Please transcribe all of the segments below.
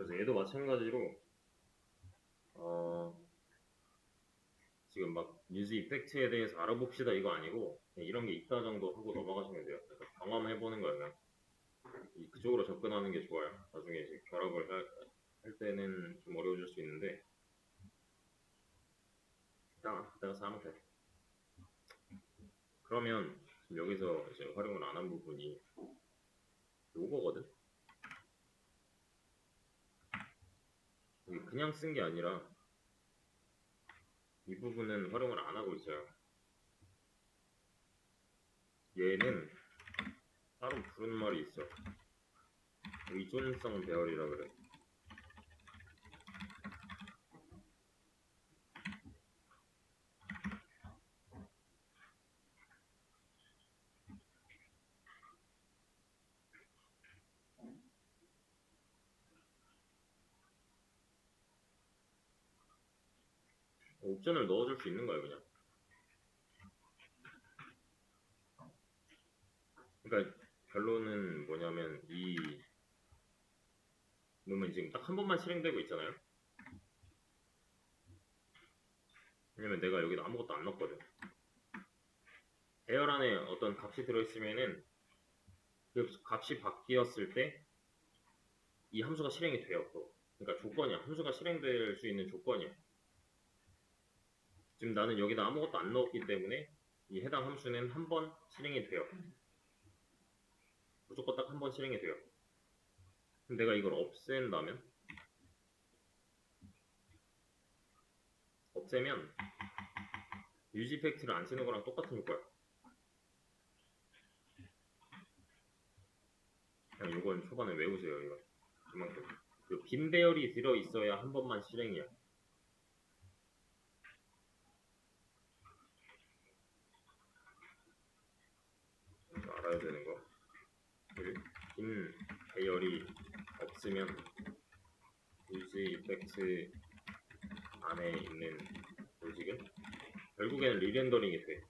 그래서 얘도 마찬가지로 어 지금 막 뉴스 이펙트에 대해서 알아봅시다 이거 아니고 이런 게 있다 정도 하고 넘어가시면 돼요. 그래서 경험해보는 거예요. 그쪽으로 접근하는 게 좋아요. 나중에 이제 결합을 할, 할 때는 좀 어려워질 수 있는데 그냥 내가 하면 돼. 그러면 여기서 이제 활용을 안 한 부분이 요거거든. 이게 그냥 쓴 게 아니라 이 부분은 활용을 안 하고 있어요. 얘는 따로 부르는 말이 있어. 의존성 배열이라 그래. 옵션을 넣어줄 수 있는 거예요, 그냥. 그러니까 결론은 뭐냐면 이 놈은 지금 딱 한 번만 실행되고 있잖아요. 왜냐면 내가 여기다 아무것도 안 넣었거든. 배열 안에 어떤 값이 들어있으면은 그 값이 바뀌었을 때 이 함수가 실행이 돼요. 또. 그러니까 조건이야. 함수가 실행될 수 있는 조건이야. 지금 나는 여기다 아무것도 안 넣었기 때문에 이 해당 함수는 한 번 실행이 돼요. 무조건 딱 한 번 실행이 돼요. 그럼 내가 이걸 없앤다면 없애면 유지 이펙트를 안 쓰는 거랑 똑같은 거야. 그냥 이건 초반에 외우세요. 이거 그만큼 그빈 배열이 들어 있어야 한 번만 실행이야. 이거 알아야 되는 거. 그빈 배열이 없으면 유지 이펙트 안에 있는 로직은 결국에는 리렌더링이 돼.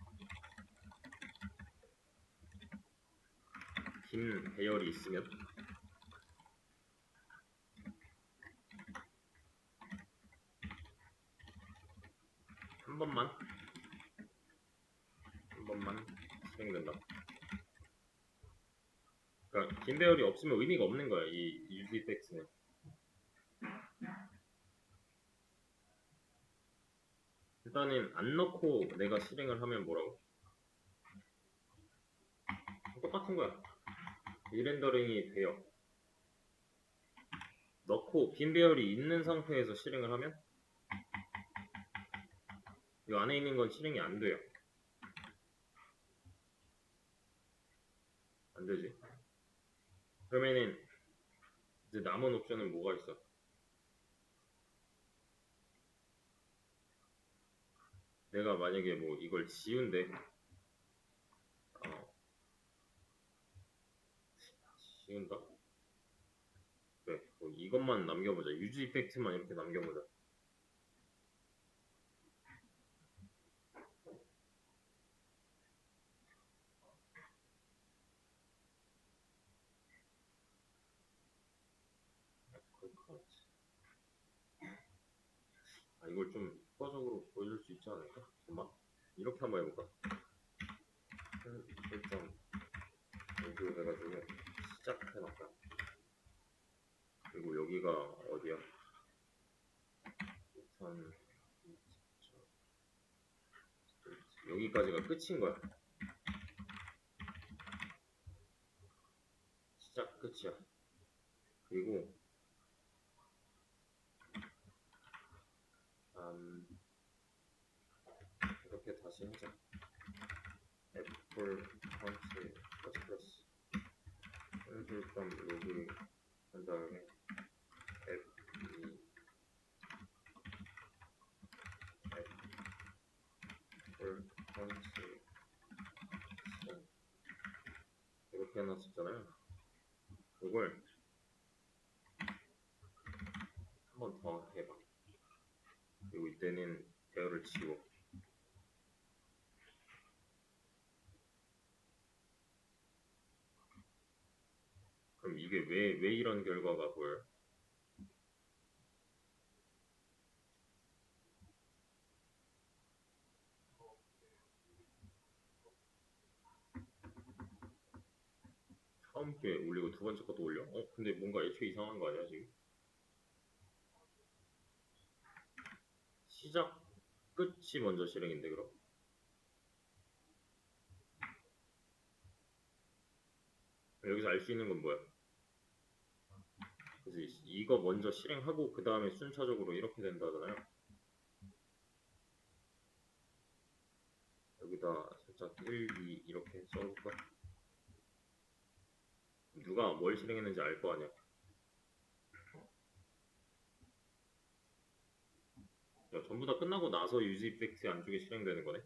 빈 배열이 있으면 한 번만 한 번만 실행된다. 그러니까 빈 배열이 없으면 의미가 없는 거야 이 이펙트는. 일단은 안 넣고 내가 실행을 하면 뭐라고? 똑같은 거야. 리렌더링이 돼요. 넣고 빈 배열이 있는 상태에서 실행을 하면 이 안에 있는 건 실행이 안 돼요. 안 되지. 그러면은 이제 남은 옵션은 뭐가 있어? 내가 만약에 뭐 이걸 지운데 어, 지운다? 그래 뭐 이것만 남겨보자 유즈 이펙트만 이렇게 남겨보자 그럴 것 같지. 아 이걸 좀 효과적으로 보여줄 수 있지 않을까? 잠깐만 이렇게 한번 해볼까? 설- 설정 여기로 해가지고 시작해놨다 그리고 여기가 어디야? 2000 여기까지가 끝인 거야 시작 끝이야 그리고 음, 다시 하자. 애플 펀치 플러스 플러스 펜슬점 로그 한 다음에 앱 이, 애플 펀치 이렇게 해놨었잖아요. 이걸 한 번 더 해봐. 그리고 이때는 배열을 지워. 그럼 이게 왜, 왜 이런 결과가 보여요? 처음 게 올리고 두 번째 것도 올려? 어, 근데 뭔가 애초에 이상한 거 아니야, 지금? 시작, 끝이 먼저 실행인데, 그럼. 여기서 알 수 있는 건 뭐야? 그래서 이- 이거 먼저 실행하고 그 다음에 순차적으로 이렇게 된다잖아요. 여기다 살짝 1, 2 이렇게 써볼까? 누가 뭘 실행했는지 알 거 아니야. 야, 전부 다 끝나고 나서 유즈 이펙트 안쪽에 실행되는 거네.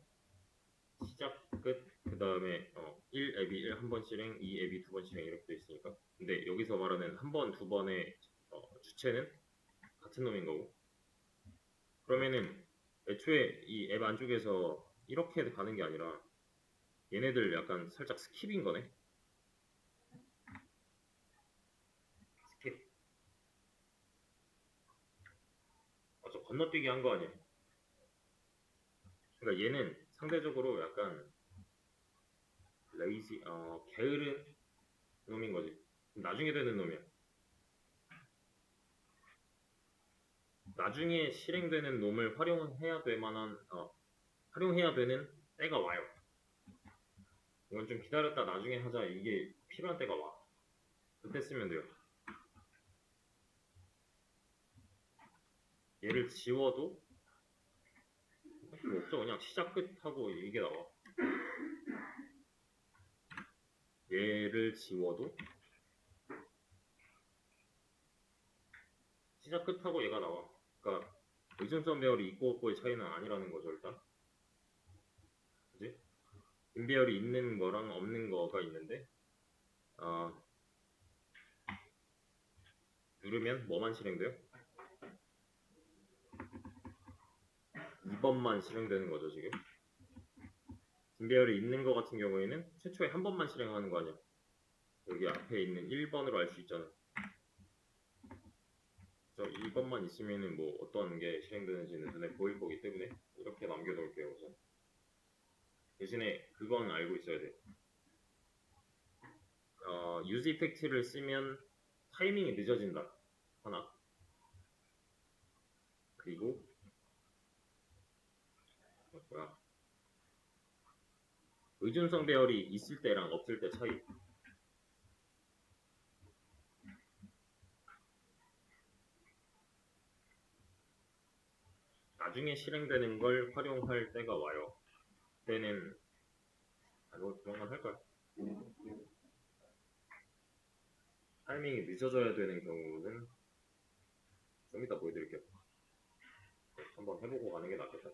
시작, 끝, 그 다음에 어, 1 앱이 1 한 번 실행, 2 앱이 두 번 실행 이렇게 돼 있으니까. 근데 여기서 말하는 한 번, 두 번의 어, 주체는 같은 놈인 거고. 그러면은 애초에 이 앱 안쪽에서 이렇게 가는 게 아니라 얘네들 약간 살짝 스킵인 거네. 스킵. 아, 저 건너뛰기 한 거 아니야? 그러니까 얘는 상대적으로 약간 레이지, 어, 게으른 놈인 거지. 나중에 되는 놈이야. 나중에 실행되는 놈을 활용해야 될 만한, 어, 활용해야 되는 때가 와요. 이건 좀 기다렸다 나중에 하자. 이게 필요한 때가 와. 그때 쓰면 돼요. 얘를 지워도 뭐 없죠. 그냥 시작 끝하고 이게 나와. 얘를 지워도 시작 끝하고 얘가 나와. 그러니까 의존성 배열이 있고 없고의 차이는 아니라는 거죠 일단. 그지? 인배열이 있는 거랑 없는 거가 있는데 아 누르면 뭐만 실행돼요? 2 번만 실행되는 거죠 지금. 인배열이 있는 거 같은 경우에는 최초에 한 번만 실행하는 거 아니야? 여기 앞에 있는 1번으로 알 수 있잖아. 저 2번만 있으면은 뭐 어떤 게 실행되는지는 눈에 보일 거기 때문에 이렇게 남겨놓을게요 우선. 대신에 그건 알고 있어야 돼. 어, 유즈 이펙트를 쓰면 타이밍이 늦어진다. 하나. 그리고 어, 뭐야? 의존성 배열이 있을 때랑 없을 때 차이. 나중에 실행되는 걸 활용할 때가 와요. 그때는 아, 이거 조만간 할 거야. 타이밍이 늦어져야 되는 경우는 좀 이따 보여드릴게요. 한번 해보고 가는 게 낫겠다.